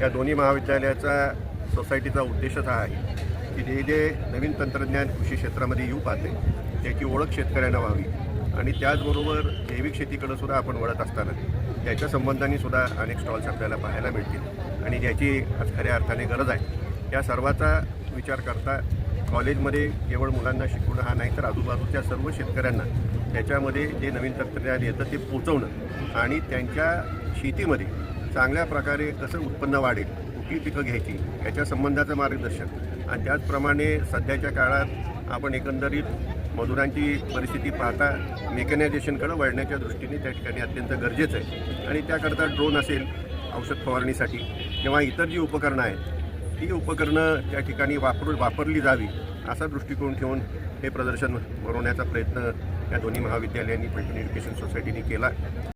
या दोन्ही महाविद्यालयाचा सोसायटीचा उद्देशच हा आहे की जे जे नवीन तंत्रज्ञान कृषी क्षेत्रामध्ये येऊ पाहते त्याची ओळख शेतकऱ्यांना व्हावी. आणि त्याचबरोबर जैविक शेतीकडं सुद्धा आपण वळत असताना त्याच्या संबंधाने सुद्धा अनेक स्टॉल्स आपल्याला पाहायला मिळतील. आणि ज्याची आज खऱ्या अर्थाने गरज आहे. या सर्वाचा विचार करता कॉलेजमध्ये केवळ मुलांना शिकवणं हा नाही तर आजूबाजूच्या सर्व शेतकऱ्यांना त्याच्यामध्ये जे नवीन तंत्रज्ञान येतं ते पोचवणं आणि त्यांच्या शेतीमध्ये चांगल्या प्रकारे कसं उत्पन्न वाढेल कुठली पिकं घ्यायची याच्या संबंधाचं मार्गदर्शन. आणि त्याचप्रमाणे सध्याच्या काळात आपण एकंदरीत मजुरांची परिस्थिती पाहता मेकॅनायझेशनकडं वळण्याच्या दृष्टीने त्या ठिकाणी अत्यंत गरजेचं आहे. आणि त्याकरता ड्रोन असेल औषध फवारणीसाठी किंवा इतर जी उपकरणं आहेत ही उपकरणं त्या ठिकाणी वापरू वापरली जावी असा दृष्टिकोन ठेवून हे प्रदर्शन भरवण्याचा प्रयत्न या दोन्ही महाविद्यालयांनी पैठण एज्युकेशन सोसायटीने केला